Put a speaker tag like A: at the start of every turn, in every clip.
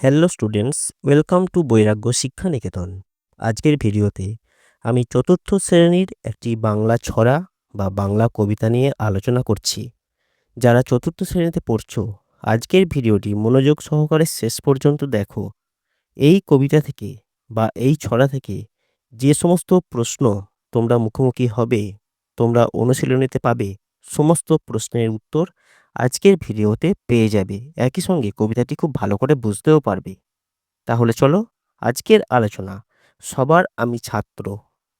A: Hello students welcome to বৈরাগ্য শিক্ষা নিকেতন আজকের ভিডিওতে আমি চতুর্থ শ্রেণির একটি বাংলা ছড়া বা বাংলা কবিতা নিয়ে আলোচনা করছি যারা চতুর্থ শ্রেণীতে পড়ছো আজকের ভিডিওটি মনোযোগ সহকারে শেষ পর্যন্ত দেখো এই কবিতা থেকে বা এই ছড়া থেকে যে সমস্ত প্রশ্ন তোমরা মুখোমুখি হবে তোমরা অনুশীলনীতে পাবে সমস্ত প্রশ্নের উত্তর আজকের ভিডিওতে পেয়ে যাবে। একই সঙ্গে কবিতাটি খুব ভালো করে বুঝতেও পারবে। তাহলে চলো আজকের আলোচনা। সবার আমি ছাত্র।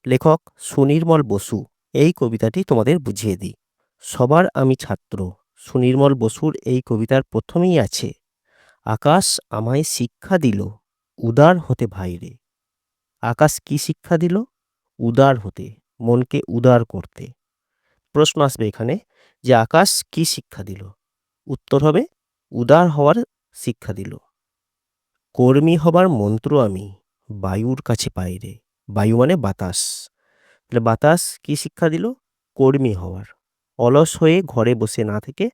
A: লেখক সুনির্মল বসু। এই কবিতাটি তোমাদের বুঝিয়ে দিই। সবার আমি ছাত্র। সুনির্মল বসুর এই কবিতার প্রথমেই আছে, আকাশ আমায় শিক্ষা দিল উদার হতে ভাইরে। আকাশ কি শিক্ষা দিল? উদার হতে, মনকে উদার করতে। প্রশ্ন আসবে এখানে যে আকাশ কি শিক্ষা দিল? উত্তর হবে, উদার হওয়ার শিক্ষা দিল। কর্মী হবার মন্ত্র আমি, বায়ুর কাছে পাই রে। বায়ু মানে বাতাস। তাহলে বাতাস কি শিক্ষা দিল? কর্মী হওয়ার। অলস হয়ে ঘরে বসে না থেকে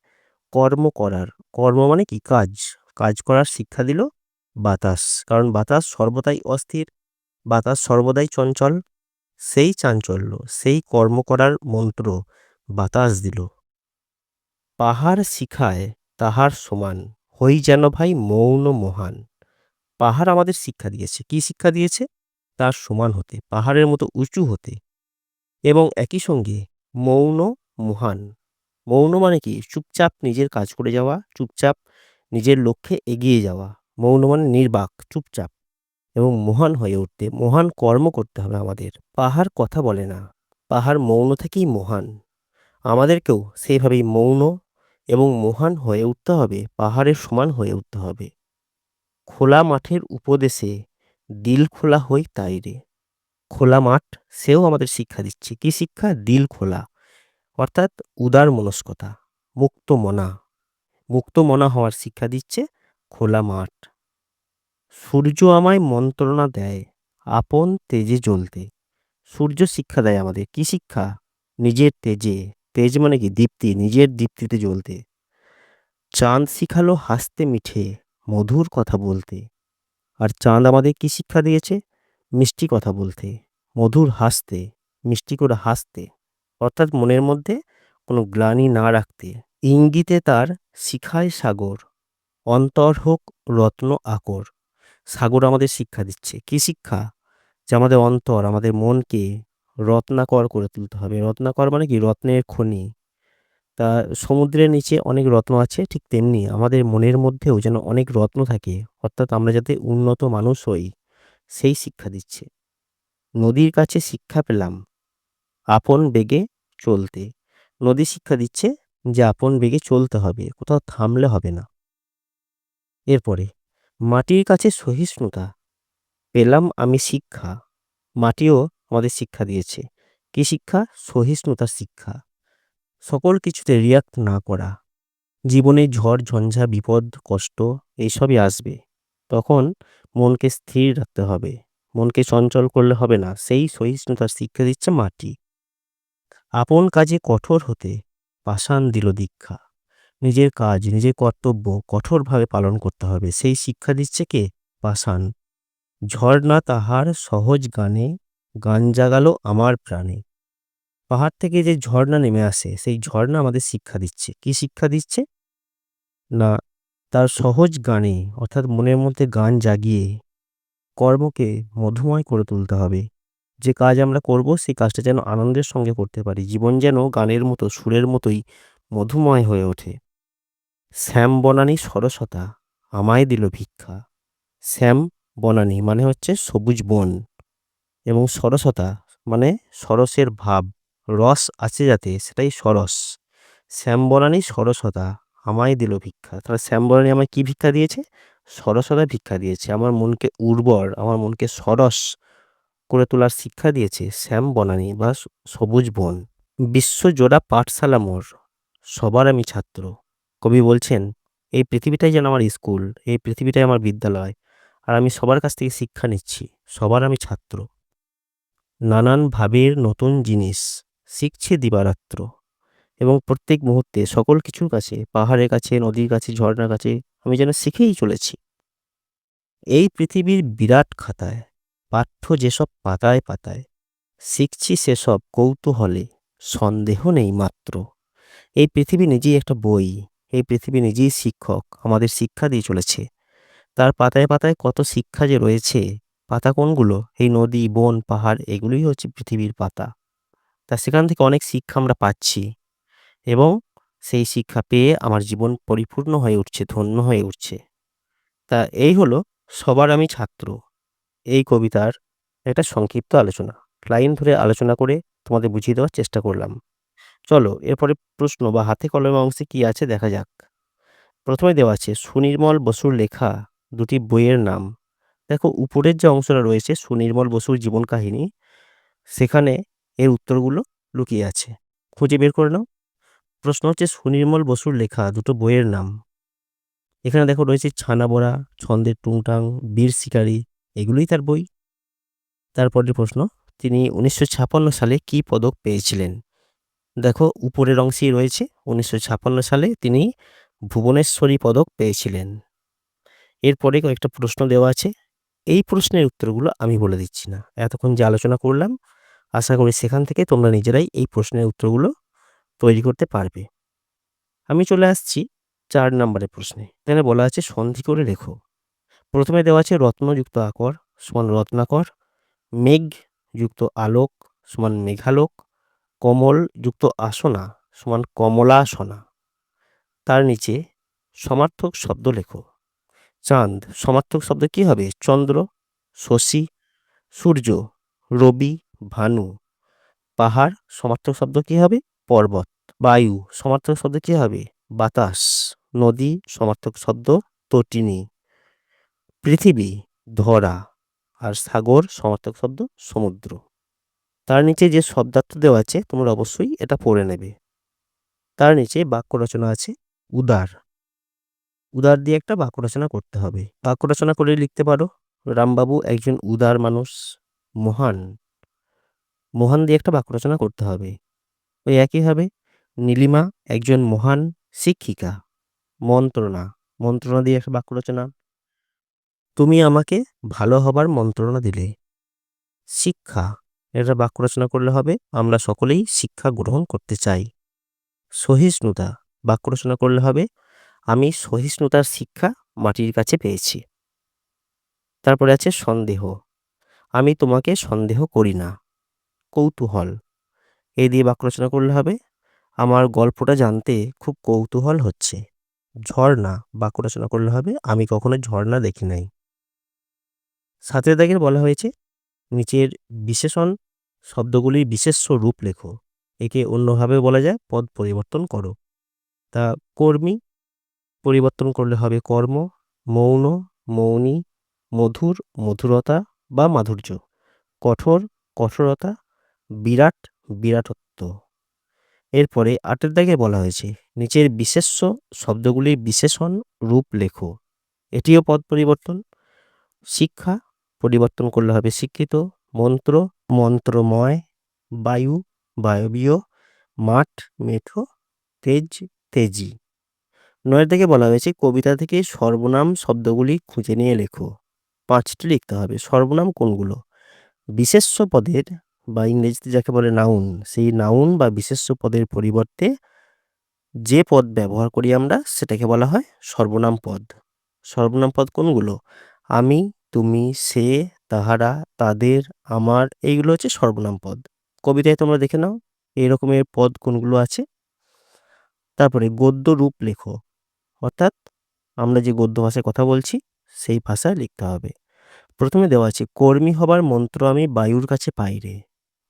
A: কর্ম করার। কর্ম মানে কি? কাজ। কাজ করার শিক্ষা দিল বাতাস। কারণ বাতাস সর্বদাই অস্থির। বাতাস সর্বদাই চঞ্চল। সেই চাঞ্চল্য, সেই কর্ম করার মন্ত্র বাতাস দিল। পাহাড় শিখায় তাহার সমান, হই যেন ভাই মৌন মহান। পাহাড় আমাদের শিক্ষা দিয়েছে। কি শিক্ষা দিয়েছে? তার সমান হতে, পাহাড়ের মতো উঁচু হতে। এবং একই সঙ্গে মৌন মহান। মৌন মানে কি? চুপচাপ নিজের কাজ করে যাওয়া, চুপচাপ নিজের লক্ষ্যে এগিয়ে যাওয়া। মৌন মানে নির্বাক, চুপচাপ। এবং মহান হয়ে উঠতে, মহান কর্ম করতে হবে আমাদের। পাহাড় কথা বলে না। পাহাড় মৌন থেকেই মহান। আমাদেরকেও সেইভাবেই মৌন এবং মহান হয়ে উঠতে হবে, পাহাড়ের সমান হয়ে উঠতে হবে। খোলা মাঠের উপদেশে, দিল খোলা হই তাই রে। খোলা মাঠ, সেও আমাদের শিক্ষা দিচ্ছে। কি শিক্ষা? দিল খোলা। অর্থাৎ উদার মনস্কতা, মুক্ত মনা। মুক্ত মনা হওয়ার শিক্ষা দিচ্ছে খোলা মাঠ। সূর্য আমায় মন্ত্রণা দেয়, আপন তেজে জ্বলতে। সূর্য শিক্ষা দেয় আমাদের। কি শিক্ষা? নিজের তেজে। তেজ মানে কি? দীপ্তি, নিজের দীপ্তিতে জ্বলতে। চাঁদ শিখালো হাসতে মিঠে, মধুর কথা বলতে। আর চাঁদ আমাদের কি শিক্ষা দিয়েছে? মিষ্টি কথা বলতে, মধুর হাসতে, মিষ্টি করে হাসতে। অর্থাৎ মনের মধ্যে কোনো গ্লানি না রাখতে। ইঙ্গিতে তার শিখায় সাগর, অন্তর হোক রত্ন আকর। সাগর আমাদের শিক্ষা দিচ্ছে। কি শিক্ষা? যে আমাদের অন্তর, আমাদের মনকে রত্নাকর করে তুলতে হবে। রত্নাকর মানে কি? রত্নের খনি। তা সমুদ্রের নিচে অনেক রত্ন আছে, ঠিক তেমনি আমাদের মনের মধ্যেও যেন অনেক রত্ন থাকে, অর্থাৎ আমরা যাতে উন্নত মানুষ হই, সেই শিক্ষা দিচ্ছে। নদীর কাছে শিক্ষা পেলাম, আপন বেগে চলতে। নদী শিক্ষা দিচ্ছে যে আপন বেগে চলতে হবে, কোথাও থামলে হবে না। এরপরে, মাটির কাছে সহিষ্ণুতা। পেলাম আমি শিক্ষা, মাটিও আমাদের শিক্ষা দিয়েছে। কি শিক্ষা? সহিষ্ণুতার শিক্ষা। সকল কিছুতে রিয়াক্ট না করা। জীবনে ঝড়, ঝঞ্ঝা, বিপদ, কষ্ট এইসবই আসবে। তখন মনকে স্থির রাখতে হবে। মনকে চঞ্চল করলে হবে না। সেই সহিষ্ণুতার শিক্ষা দিচ্ছে মাটি। আপন কাজে কঠোর হতে পাষাণ দিল দীক্ষা। নিজের কাজ, নিজের কর্তব্য কঠোরভাবে পালন করতে হবে। সেই শিক্ষা দিচ্ছে কে? পাষাণ। ঝর্ণা তাহার সহজ গানে গান জাগালো আমার প্রাণে। পাহাড় থেকে যে ঝর্ণা নেমে আসে, সেই ঝর্ণা আমাদের শিক্ষা দিচ্ছে। কি শিক্ষা দিচ্ছে? না, তার সহজ গানে, অর্থাৎ মনের মধ্যে গান জাগিয়ে কর্মকে মধুময় করে তুলতে হবে। যে কাজ আমরা করব, সেই কাজটা যেন আনন্দের সঙ্গে করতে পারি। জীবন যেন গানের মতো, সুরের মতোই মধুময় হয়ে ওঠে। শ্যাম বনানী সরসতা আমায় দিল ভিক্ষা। শ্যাম বনানী মানে হচ্ছে সবুজ বন। এবং সরসতা মানে সরসের ভাব, রস আছে যাতে, সেটাই সরস। শ্যাম বনানী সরসতা আমায় দিল ভিক্ষা। তাহলে শ্যাম বনানী আমায় কী ভিক্ষা দিয়েছে? সরসতা ভিক্ষা দিয়েছে। আমার মনকে উর্বর, আমার মনকে সরস করে তোলার শিক্ষা দিয়েছে শ্যাম বনানী বা সবুজ বন। বিশ্বজোড়া পাঠশালা মোর, সবার আমি ছাত্র। কবি বলছেন, এই পৃথিবীটাই যেন আমার স্কুল, এই পৃথিবীটাই আমার বিদ্যালয়, আর আমি সবার কাছ থেকে শিক্ষা নিচ্ছি, সবার আমি ছাত্র। নানান ভাবের নতুন জিনিস শিখছে দিবারাত্র এবং প্রত্যেক মুহূর্তে সকল কিছুর কাছে, পাহাড়ের কাছে, নদীর কাছে, ঝর্ণার কাছে আমি যেন শিখেই চলেছি। এই পৃথিবীর বিরাট খাতায়, পাঠ্য যেসব পাতায় পাতায় শিখছি সেসব কৌতূহলে সন্দেহ নেই মাত্র। এই পৃথিবী নিজেই একটা বই, এই পৃথিবী নিজেই শিক্ষক আমাদের শিক্ষা দিয়ে চলেছে। তার পাতায় পাতায় কত শিক্ষা যে রয়েছে পাতা কোনগুলো? এই নদী, বন, পাহাড়, এগুলোই হচ্ছে পৃথিবীর পাতা। তা সেখান থেকে অনেক শিক্ষা আমরা পাচ্ছি এবং সেই শিক্ষা পেয়ে আমার জীবন পরিপূর্ণ হয়ে উঠছে, ধন্য হয়ে উঠছে। তা এই হলো সবার আমি ছাত্র। এই কবিতার একটা সংক্ষিপ্ত আলোচনা। লাইন ধরে আলোচনা করে তোমাদের বুঝিয়ে দেওয়ার চেষ্টা করলাম। চলো, এরপরে প্রশ্ন বা হাতে কলমে অংশে কি আছে দেখা যাক। প্রথমে দেওয়া আছে, সুনির্মল বসুর লেখা দুটি বইয়ের নাম। দেখো, উপরের যে অংশটা রয়েছে সুনির্মল বসুর জীবন কাহিনী, সেখানে এর উত্তরগুলো লুকিয়ে আছে। খুঁজে বের করে নাও। প্রশ্ন হচ্ছে সুনির্মল বসুর লেখা দুটো বইয়ের নাম। এখানে দেখো রয়েছে ছানা বড়া, ছন্দের টুংটাং, বীর শিকারী, এগুলোই তার বই। তারপরের প্রশ্ন, তিনি উনিশশো সালে কি পদক পেয়েছিলেন? দেখো, উপরের অংশেই রয়েছে উনিশশো সালে তিনি ভুবনেশ্বরী পদক পেয়েছিলেন। এরপরে কয়েকটা প্রশ্ন দেওয়া আছে। এই প্রশ্নের উত্তরগুলো আমি বলে দিচ্ছি না। এতক্ষণ যে আলোচনা করলাম, আশা করি সেখান থেকে তোমরা নিজেরাই এই প্রশ্নের উত্তরগুলো তৈরি করতে পারবে। আমি চলে আসছি চার নম্বরের প্রশ্নে। এখানে বলা আছে, সন্ধি করে লেখো প্রথমে দেওয়া আছে, রত্নযুক্ত আকর সমান রত্নাকর, মেঘ যুক্ত আলোক সমান মেঘালোক, কমল যুক্ত আসনা সমান কমলাসনা। তার নিচে সমার্থক শব্দ লেখো। চাঁদ। সমার্থক শব্দ কি হবে? চন্দ্র, শশী, সূর্য, রবি, ভানু। পাহাড়, সমার্থক শব্দ কি হবে? পর্বত। বায়ু, সমার্থক শব্দ কি হবে? বাতাস। নদী, সমার্থক শব্দ তটিনী পৃথিবী, ধরা। আর সাগর, সমার্থক শব্দ সমুদ্র। তার নিচে যে শব্দার্থ দেওয়া আছে, তোমরা অবশ্যই এটা পড়ে নেবে। তার নিচে বাক্য রচনা আছে, উদার। উদার দিয়ে একটা বাক্য রচনা করতে হবে। বাক্য রচনা করে লিখতে পারো, রামবাবু একজন উদার মানুষ, মহান। মহান দিয়ে একটা বাক্য রচনা করতে হবে। ওই একইভাবে নীলিমা একজন মহান শিক্ষিকা, মন্ত্রণা। মন্ত্রণা দিয়ে একটা বাক্য রচনা। তুমি আমাকে ভালো হবার মন্ত্রণা দিলে। শিক্ষা। এটা বাক্য রচনা করলে হবে, আমরা সকলেই শিক্ষা গ্রহণ করতে চাই। সহিষ্ণুতা। বাক্য রচনা করলে হবে আমি সহিষ্ণুতার শিক্ষা মাটির কাছে পেয়েছি। তারপরে আছে সন্দেহ। আমি তোমাকে সন্দেহ করি না। কৌতূহল। এই দিয়ে বাক্য রচনা করলে হবে, আমার গল্পটা জানতে খুব কৌতূহল হচ্ছে। ঝর্ণা বাক্য রচনা করলে হবে, আমি কখনো ঝর্ণা দেখি নাই। সাতের দাগের বলা হয়েছে, নিচের বিশেষণ শব্দগুলির বিশেষ্য রূপ লেখো। একে অন্যভাবে বলা যায়, পদ পরিবর্তন করো। তা কর্মী পরিবর্তন করলে হবে কর্ম, মৌন, মৌনী, মধুর, মধুরতা বা মাধুর্য। কঠোর, কঠোরতা, বিরাট, বিরাটত্ব। এরপরে আটের দাগে বলা হয়েছে, নিচের বিশেষ্য শব্দগুলির বিশেষণ রূপ লেখো। এটিও পদ পরিবর্তন। শিক্ষা পরিবর্তন করলে হবে শিক্ষিত, মন্ত্র, মন্ত্রময়, বায়ু, বায়বীয়, মাঠ, মেঠো, তেজ, তেজি। নয়ের থেকে বলা হয়েছে, কবিতা থেকে সর্বনাম শব্দগুলি খুঁজে নিয়ে লেখো। পাঁচটি লিখতে হবে, সর্বনাম কোনগুলো? বিশেষ্য পদের বা ইংরেজিতে যাকে বলে নাউন সেই নাউন বা বিশেষ্য পদের পরিবর্তে যে পদ ব্যবহার করি আমরা, সেটাকে বলা হয় সর্বনাম পদ। সর্বনাম পদ কোনগুলো? আমি, তুমি, সে, তাহারা, তাদের, আমার, এইগুলো হচ্ছে সর্বনাম পদ। কবিতায় তোমরা দেখে নাও এই রকমের পদ কোনগুলো আছে? তারপরে গদ্য রূপ লেখো অর্থাৎ আমরা যে গদ্য ভাষায় কথা বলছি, সেই ভাষায় লিখতে হবে। প্রথমে দেওয়া আছে, কর্মী হবার মন্ত্র আমি বায়ুর কাছে পাই রে।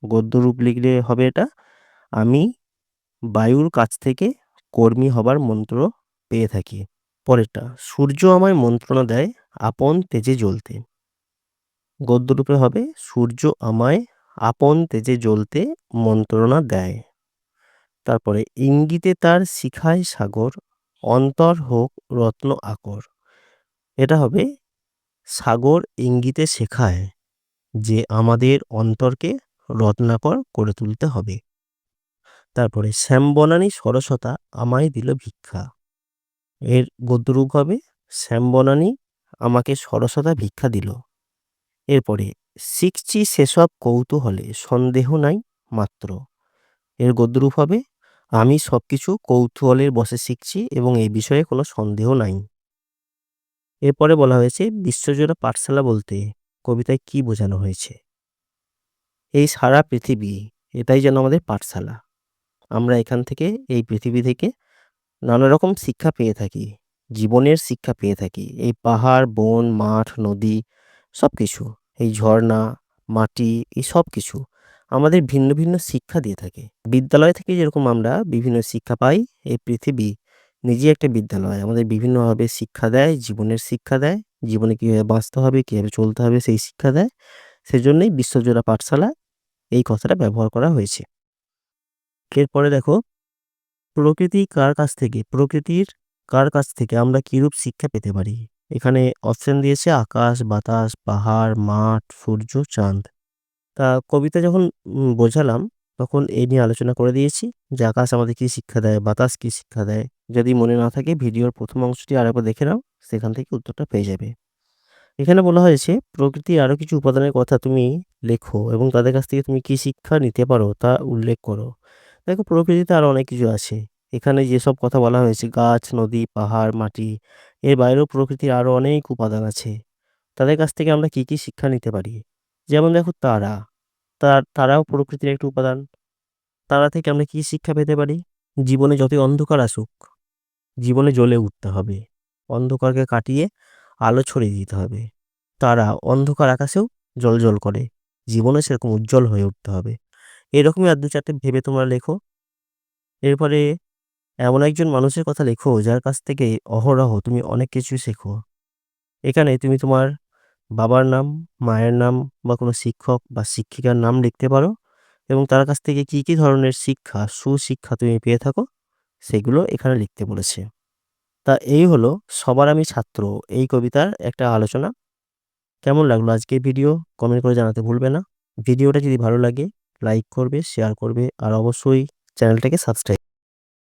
A: গদ্য রূপ লিখলে হবে এটা, আমি বায়ুর কাছ থেকে কর্মী হবার মন্ত্র পেয়ে থাকি। পরেরটা, সূর্য আমায় মন্ত্রণা দেয় আপন তেজে জ্বলতে। গদ্যরূপে হবে, সূর্য আমায় আপন তেজে জ্বলতে মন্ত্রণা দেয়। তারপরে, ইঙ্গিতে তার শিখায় সাগর অন্তর হোক রত্ন আকর। এটা হবে সাগর ইঙ্গিতে শেখায় যে আমাদের অন্তরকে রত্নাকর করে তুলতে হবে। তারপরে শ্যামবনানী সরসতা আমায় দিল ভিক্ষা। এর গদ্যরূপ হবে, শ্যামবনানী আমাকে সরসতা ভিক্ষা দিল। এরপরে, শিখছি সেসব কৌতূহলে, সন্দেহ নাই মাত্র। এর গদ্যরূপ হবে আমি সব কিছু কৌতূহলের বসে শিখছি এবং এই বিষয়ে কোনো সন্দেহ নাই। এরপরে বলা হয়েছে, বিশ্বজোড়া পাঠশালা বলতে কবিতায় কি বোঝানো হয়েছে? এই সারা পৃথিবী এটাই যেন আমাদের পাঠশালা। আমরা এখান থেকে, এই পৃথিবী থেকে নানা রকম শিক্ষা পেয়ে থাকি, জীবনের শিক্ষা পেয়ে থাকি। এই পাহাড়, বন, মাঠ, নদী সব কিছু এই ঝর্ণা, মাটি, এই সব কিছু আমাদের ভিন্ন ভিন্ন শিক্ষা দিয়ে থাকে। বিদ্যালয় থেকে যেরকম আমরা বিভিন্ন শিক্ষা পাই, এই পৃথিবী নিজেই একটা বিদ্যালয়। আমাদের বিভিন্নভাবে শিক্ষা দেয়, জীবনের শিক্ষা দেয়, জীবনে কীভাবে বাঁচতে হবে, কীভাবে চলতে হবে, সেই শিক্ষা দেয়। সেজন্যই বিশ্বজোড়া পাঠশালা এই কথাটা ব্যবহার করা হয়েছে। এরপরে দেখো, প্রকৃতি কার কাছ থেকে? প্রকৃতির কার কাছ থেকে আমরা কিরূপ শিক্ষা পেতে পারি? এখানে অপশন দিয়েছে আকাশ, বাতাস, পাহাড়, মাঠ, সূর্য, চাঁদ। তা কবিতা যখন বোঝালাম, তখন এই নিয়ে আলোচনা করে দিয়েছি যে আকাশ আমাদের কী শিক্ষা দেয়, বাতাস কী শিক্ষা দেয়। যদি মনে না থাকে ভিডিওর প্রথম অংশটি আরেকবার দেখে নাও, সেখান থেকে উত্তরটা পেয়ে যাবে। এখানে বলা হয়েছে, প্রকৃতির আরও কিছু উপাদানের কথা তুমি লেখো এবং তাদের কাছ থেকে তুমি কী শিক্ষা নিতে পারো তা উল্লেখ করো। দেখো, প্রকৃতিতে আরও অনেক কিছু আছে। এখানে যেসব কথা বলা হয়েছে, গাছ, নদী, পাহাড়, মাটি, এর বাইরেও প্রকৃতির আরও অনেক উপাদান আছে। তাদের কাছ থেকে আমরা কী কী শিক্ষা নিতে পারি? যেমন দেখো, তারা। তার, তারাও প্রকৃতির একটা উপাদান। তারা থেকে আমরা কী শিক্ষা পেতে পারি? জীবনে যতই অন্ধকার আসুক, জীবনে জ্বলে উঠতে হবে। অন্ধকারকে কাটিয়ে আলো ছড়িয়ে দিতে হবে। তারা অন্ধকার আকাশেও জ্বলজ্বল করে। জীবনে সেরকম উজ্জ্বল হয়ে উঠতে হবে। এরকমই আর দু চারটে ভেবে তোমরা লেখো। এরপরে এমন একজন মানুষের কথা লেখো, যার কাছ থেকে অহরহ তুমি অনেক কিছু শেখো। এখানে তুমি তোমার বাবার নাম, মায়ের নাম বা কোনো শিক্ষক বা শিক্ষিকার নাম লিখতে পারো এবং তার কাছ থেকে কী কী ধরনের শিক্ষা, সুশিক্ষা তুমি পেয়ে থাকো সেগুলো এখানে লিখতে বলেছে। তা এই হলো সবার আমি ছাত্র এই কবিতার একটা আলোচনা। কেমন লাগল আজকের ভিডিও? কমেন্ট করে জানাতে ভুলবে না। ভিডিওটা যদি ভালো লাগে, লাইক করবে, শেয়ার করবে আর অবশ্যই চ্যানেলটাকে সাবস্ক্রাইব